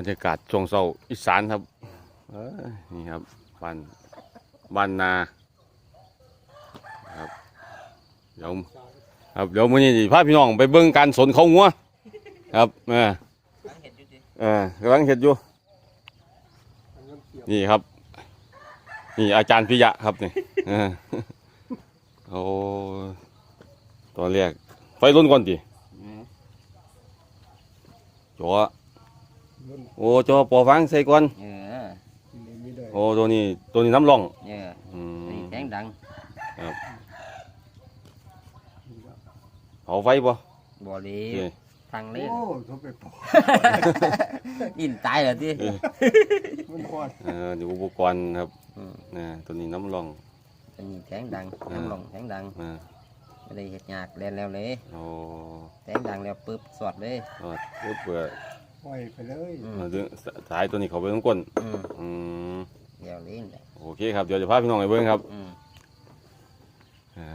รรยากาศช่วงเช้าอีสานครับเอ้ยนี่ครับบ้านบ้านนาครับเดี๋ยวครับเดี๋ยวมื้อนี้สิพาพี่น้องไปเบิ่งการสนเขางัวครับเออหลังเห็ดอยู่ดิเออกำลังเฮ็ดอยู่นี่ครับ นี่อาจารย์พิยะครับนี่เออโอ้ตอนแรกไฟล้นก่อนดิจอ โอ้จอปอฟังใส่ก่อนเออโอ้ตัวนี้ตัวนี้น้ำร่องเอออืนี่มแข็งดังเผาไฟบ่บ่หลีเอ้ยทางเล่นโอ้ทุบไปปอกอินตายแล้วดิมันพอดเออนี่อุปกรณ์ครับอืมนะตัวนี้น้ำร่องเป็นแข็งดังเออน้ำลงแข็งดังอ่าไม่ได้เห็ดยากเล่นแล้วเลยโอ้แข็งดังแล้วปึ๊บสวดเลยเออเพื่อเปิด ปล่อยไปเลยอืมเออดึงสายตัวนี้เขาไปต้องก้นอืมอืมเดี๋ยวเล่นเลยโอเคครับเดี๋ยวจะพาพี่น้องไปเบิ่งครับ อืมอ่า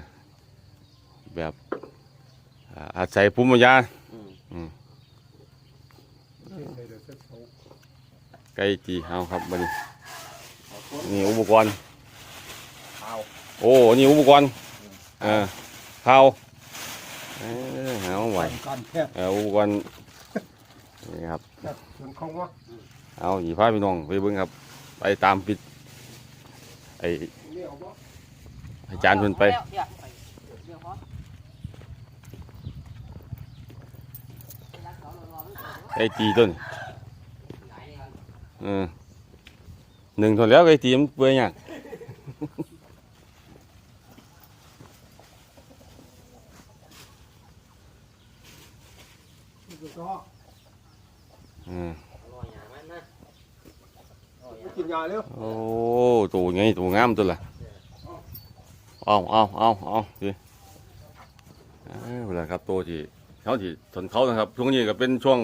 แบบอ่าอาศัยภูมิปัญญาอืมเดี๋ยวจะเขาไก่จีเฮาครับบัดนี้นี่อุปกรณ์ เอาโอ้นี่อุปกรณ์เออข้าวเออหามาไหวการแพทย์เอออุปกรณ์ นี่ครับครับส่วนของว่าเอาหยีพาพี่น้องไปเบิ่งครับ ไปตามปิดไอเลี้ยวบ่อาจารย์เพิ่นไปไก่จีต้นเออหนึ่งทนแล้วไก่จีมันเปื่อยยากก็ อืมลอยอย่างนั้นนะลอยอย่างกินยาเร็วโอ้ตัวไงตัวงามตัวละเอาเอาเอาเอาดิเอาเวลาครับตัวที่เขาที่ทนเขานะครับ ช่วงนี้ก็เป็นช่วง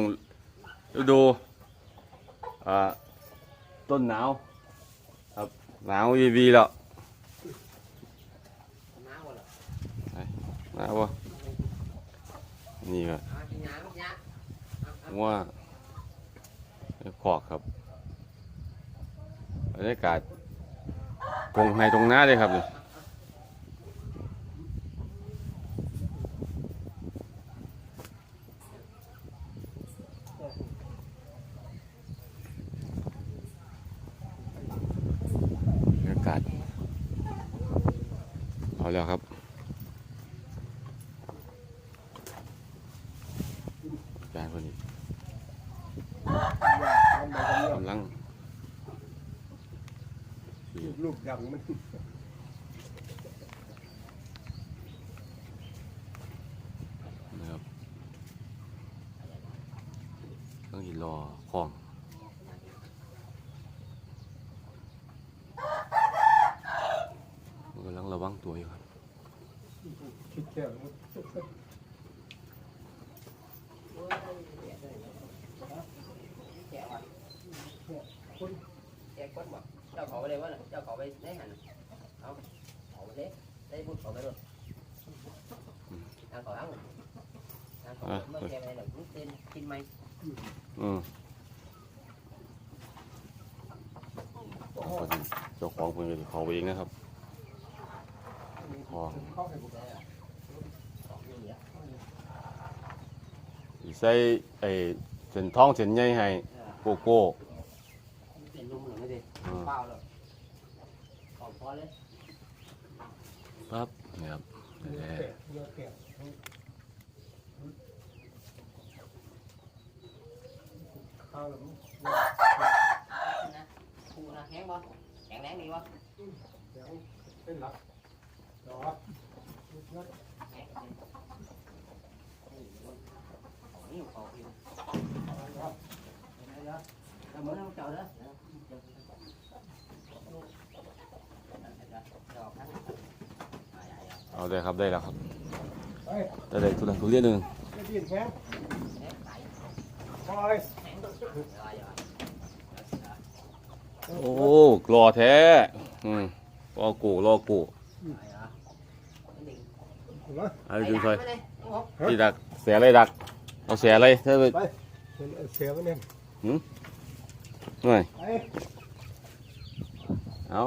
ฤดูอ่าต้นหนาวครับหนาววีวีแล้วน้ำวะเหรอหนาววะนี่ก็เอากินน้ำกินน้ำว่า ขอกครับบรรยากาศตรงในตรงหน้าเลยครับนี่ยากาศเอาแล้วครับอาจารคนนี้ กำลังลูกดังมันนะครับต้องรอของมันกำลังระวังตัวอยู่ครับคิดแค่มัน แกะวะแกะก้นบ่เจ้าเขาไปเลยวะน่ะเจ้าเขา ไปได้หันเอาเขาไปเลยได้บุญเขาไปเลยทางเขาทั้งทางเขาเมื่อแกไปเลยมึงกินกินไหมอืมเจ้าของเพิ่นก็สิเขาไปเองนะครับของเข้าให้ผมสิใส่ไอ้เส้นท้องเส้นใหญ่ให้โกโก้ เป็นนุ่มหรือไม่ดิ อืม เปล่าเลย ขอพอเลยปั๊บนี่ครับนี่แหละแปะเนื้อแปะข้าวแล้วมันนะคูนะแข็งบ่แข็งแรงดีบ่เดี๋ยวเป็นหลักเดี๋ยวครับแข็งนี่เขากินแล้วมึงต้องเจาะเด้ เอาได้ครับได้แล้วครับไปได้ได้ทุเรียนทุเรียนหนึ่งไม่กินแข็งปล่อยโอ้รอแท้อืมรอกูรอกูถูกไหมเอาดูใส่ที่ดักเสียอะไรดัก เอาเสียอะไรถ้าไปเสียไว้เนี่ยหน่อยไอ้เอา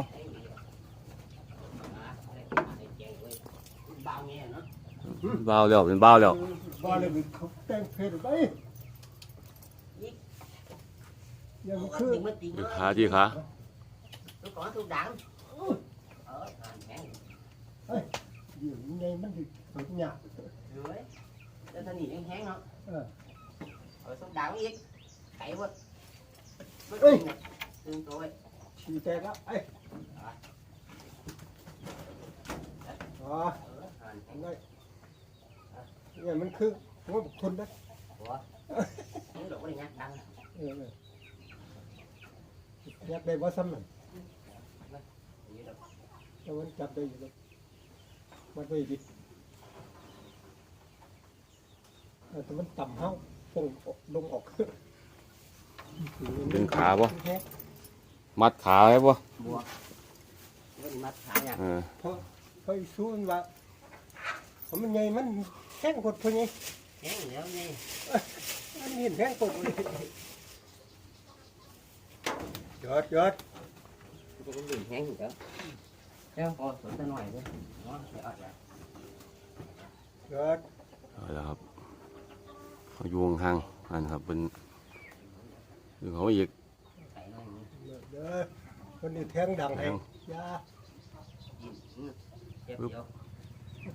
เบาแล้วเป็นเบาแล้ว บ้านเลยมันเขาแต่งเพศไปยัง có คือ tiền mất tiền ที่ nó ขาที่ขา nó có thuốc đắng ở hàng ngàn อยู่ในมันถึงถึงหยาบ rưỡi cho thân nhìn hén nó Ờ. ở thuốc đắng ít cày quá mất Ê. tiền này tương tối ฉี่แตกแล้วไอ้อ๋อ ở hàng ทำได้ เนี่ยมันคือหัวบุคคลนะ của những đồ này nhát đắng เอออยากได้บ่ซ้ำนั่น như đó แต่มันจับได้อยู่แล้วมันไปดิเออแต่มันต่ำเฮาปงออกลงออกเป็นขาบ่แฮะมัดขาไว้บ่ bùa nó đi mất thả nha เออเพราะอีสู้มันว่าเพราะมันใหญ่มันแข้งกดพอไง hén gì đó nghe มันเห็นแข้งกดเลยยอดยอด cái cũng gì hén gì đó Thấy không? Ôi, tụi ta nói thôi. Đó, để ọt lại. ยอดเอาละครับเขาอยู่ห่างๆนั่นครับเป็นดึงเขาอีก Cày nó như- เด้อคนนี้แทงดังให้แทงอยา nhìn, ừ, chép Úp. vô.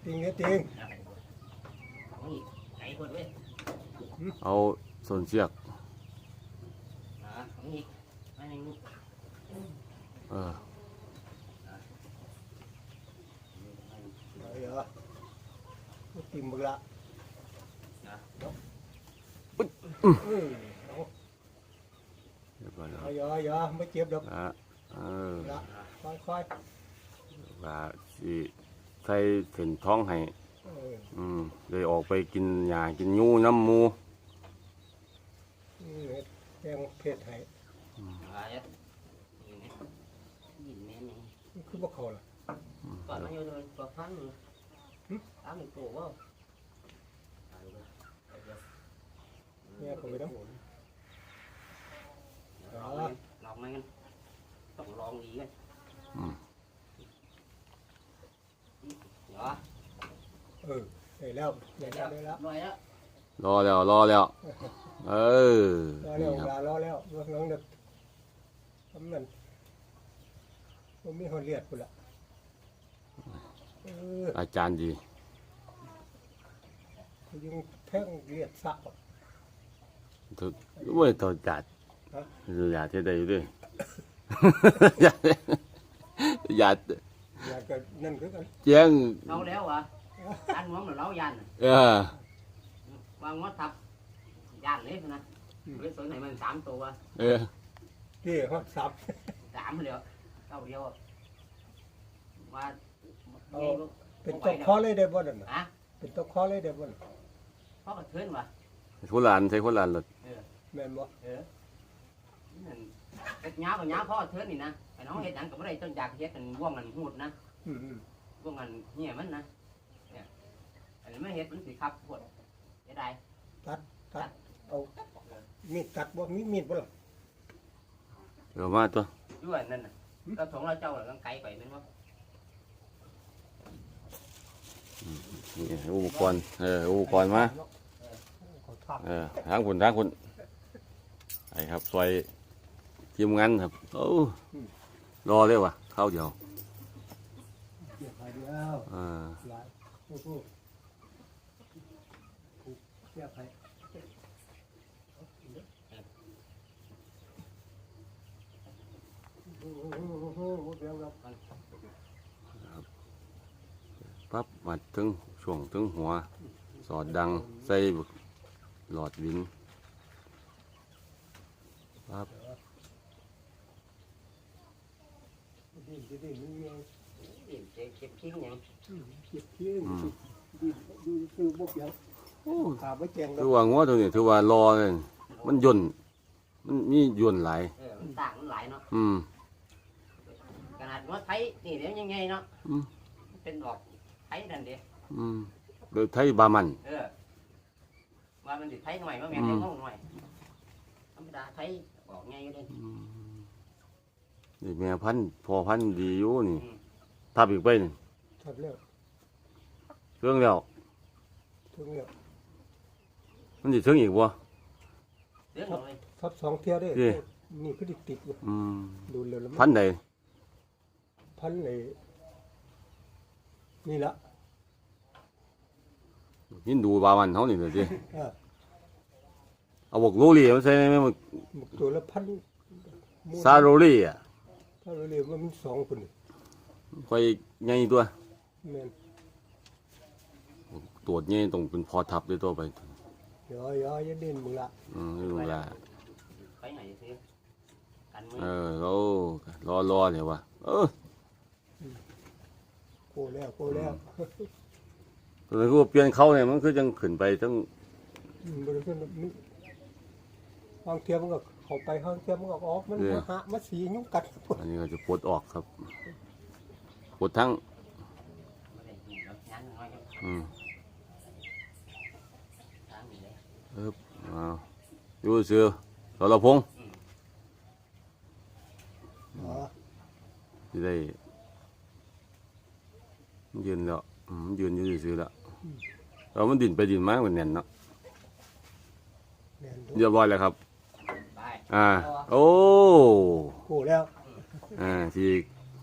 ติงเฮ็ดติง เอาส่วนเชือก Đó, không gì. Mấy anh nu. เออเอาเหรอติงมึงละ Đó. เออเอาเรียบร้อยแล้วคเอารับอย่าอย่าไม่เจ็บดอกละเออละค่อยค่อยว่าสิใส่เส้นท้องให้ๆเอออืมเลยออกไปกินหญ้ากินยูน้ำหมูนี่เฮ็ดแทงเพศให้ Đó, đấy. Nhìn này. Nhìn mẹ này. มันคือบ่เข้าล่ะ Còn bao nhiêu rồi? Có phán rồi. Ừ. Tám mươi cổ không? À, được rồi. Được rồi. Ừ, Nghe không biết đâu. Lọc Đó. lên, lọc lên. Tổng lon gì vậy? Ừ. Đó. เออได้แล้วได้แล้วได้แล้ว Rồi đó. รอแล้วรอแล้ว เออรอแล้นี่วครับลารอแล้วรถน้องเด็กทำนั่นผมมีคนเลียดพุ่นละเอออาจารย์ดีกูยังแทงเลียดสะออกทุกว่าต่อจัดฮะ อยากที่ใดอยู่ด้วย อยากอยากอยากจะนั่นคือกันแจ้ง Nấu đéo à? Ăn món là nấu dàn. เออ Qua ngót thập. Dàn đấy nè. Ừ. Cái số này mình tám tù à. เออ ที่ฮอดสับ Tám liệu. Đâu vô. Qua. Ờ. Nghe luôn. เป็นตกคอเลยได้บ่นั่นน่ะ Hả? เป็นตกคอเลยได้บ่น่ะ Có cái thuyết mà. คนละอันใช้คนละอันเลยแม่นบ่ Ừ. Cái nháo vào nháo có cái thuyết này nè. Phải nói hết đẳng cũng ở đây tôi giặc hết mình vuông mình hụt nè. อืมอืม vuông mình nhẹ mất nè. Nè. Anh mới hết mình thì khắp hụt. Cái đây. มีดตัดบ่มีมีดบ่ล่ะเดี๋ยวมาตัว Chú anh nên nè. Tao xuống là châu là con cày vậy nên không? นี่อุปกรณ์เอออุปกรณ์มาขอทาบเออทางคุณทางคุณไอ้ครับซอยทีมงานครับโอ้รอเลยวะเข้าเดียวเก็บไปเดียวเออหลา ยโอ้โหเก็บไปโอ้โหโอ้โหโอ้เดี๋ยวเราปั๊บมาถึงช่วงถึงหัว สอดดังใส่บักหลอดวินปั๊บดิ้นดิ้นนดิ้น Điểm chế kiếm kiếm nhỉ? เก็บเที่ยงดิ้นดูบ่เปียงโอ้ ขาบ่แจงถือว่างัวตัวนี้ถือว่ารอเลยมันย่นมันมีย่นหลาย Ừ, mình tảng nó lại nó. อืม Cả hạt nó thấy thì nếu như ngay nó. Ừ. Trên gọt. Thấy đàn đi. อืมโดยไทยบามัน Ừ. Mà mình thì thấy ngoài mà mẹ Ừ. thấy ngon ngoài. Không đã thấy บอกง่ายอยู่เลยนี่แม่พันธุ์พอพันธุ์ดีอยู่นี่ทับอีกไปนี่ทับแล้วเครื่องแล้วถึงแล้ว มันสิถึงอีกบ่ เรื่องของเลยทับสองเที่ยวได้เอ้ยนี่คือติดติดอยู่อืมดูแล้วแล้วมัพันธุ์ใดพันเลยนี่ละยินดูบามันเฮานี่เด้อสิอ่าเอาบอกโรลี่มันใส่ไหมมันหมกตัวละพันซาโรลี่อะถ้าเราเรียกว่ามันสองคนนี่ค่อยใหญ่ตัวแม่นตรวจใหญ่ต้องเป็นพอทับด้วยตัวไปเดี๋ ยวเดี๋ยวอย่าเด่นมึงละอืมนี่ดูแลไปไหนซื้อกันมือเออเรารอรอเนี่ยว่ะเออโกแล้วโกแล้วตอนนี้คือว่าเปลี่ยนเขาเนี่ยมันคือจังขึ้นไปทั้งอืมบริสุทธิ์มันบางเทียมันก็เข้าไปบางเทียมันก็ออกมันมาหามาสียุ่งกัดอันนี้ก็จะปลดออกครับปลดทั้งไม่ได้ยินแล้วยันน้อยจะอืม ทาง นี้เลยปึ๊บอ้าวอยู่เสือสรพงษ์อ๋อที่ได้ยืนแล้วอืมยืนอยู่เสือแล้วเรามันดินไปดินมามันแน่นเนาะแม่นเรียบร้อยแล้วครับไปอ่า โอ้โกแล้วอ่าที่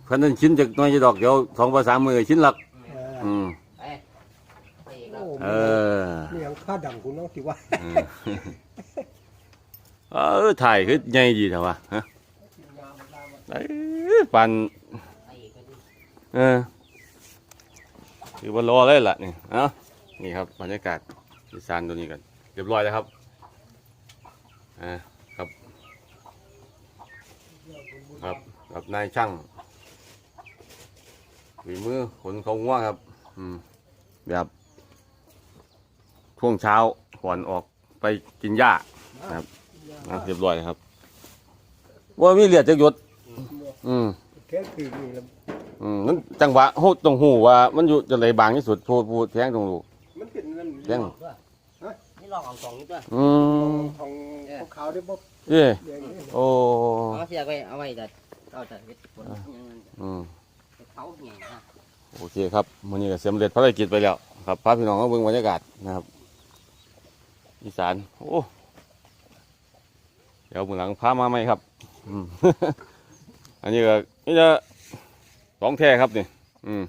พันนั้นชิ้นจากน้อยจะดอกเดียวสองภาษามมือชิ้นหลักอ่าอืม ไปไปอีกแล้วโอ้เออนี่ยังค่าดังกูน้องที่ว่าเออถ่ายคือใหญ่ดีเถอะวะฮะเอ้ยปันไปอีกก็ดีเออคือว่ารอเลยล่ะนี่เอ้านี่ครับบรรยากาศอีสานตัวนี้กันเรียบร้อยแล้วครับอ่าครับครับกับนายช่างฝีมือขนเขาง่วงครับ อืมแบบ ช่วงเช้าก่อนออกไปกินหญ้าครับอะเรียบร้อยแล้วครับว่ามีเลือดจะหยด อืมแค่คือนี่แล้วอืมนั่นจังหวะโหตรงหูว่า มันอยู่จะไหนบางที่สุดพูดพูดแทงตรงหูมันเป็นเงินแจ้งนี่ลองเอาสองนี่ตัวอืมของขาวได้บ่เอ้แดงนี่โอ้เอาเสียไปเอาไว้แต่เอาแต่เฮ็ดผลยังอืมเขาเหี้ยนะโอเคครับมื้อนี้ก็สำเร็จภารกิจไปแล้วครับพาพี่น้องมาเบิ่งบรรยากาศนะครับ อีสาน โอ้ เดี๋ยวมือหลังพามาใหมครับ อันนี้ก็นี่จะสองแท้ครับนี่ อืม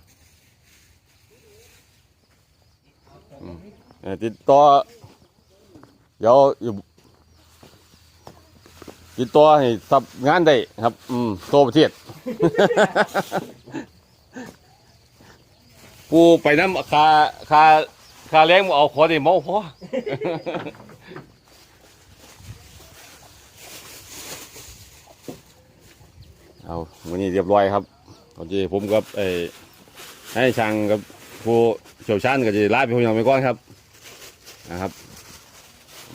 เอ่อติดต่อ เดี๋ยวอยู่ติดต่อให้ทับงานได้ครับ อืมโตประเทศปูไปน้ำคาคา คาแรงบ่เอาขอด้เมาพอเอาวันนี้เรียบร้อยครับโอเคผมกับไอ้ให้ช่างกับผู้เชี่ยวชาญก็จะลาไปพยองไปก่อนครับนะครับ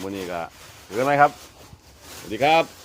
วันนี้ก็เจอกันไหมครับ สวัสดีครับ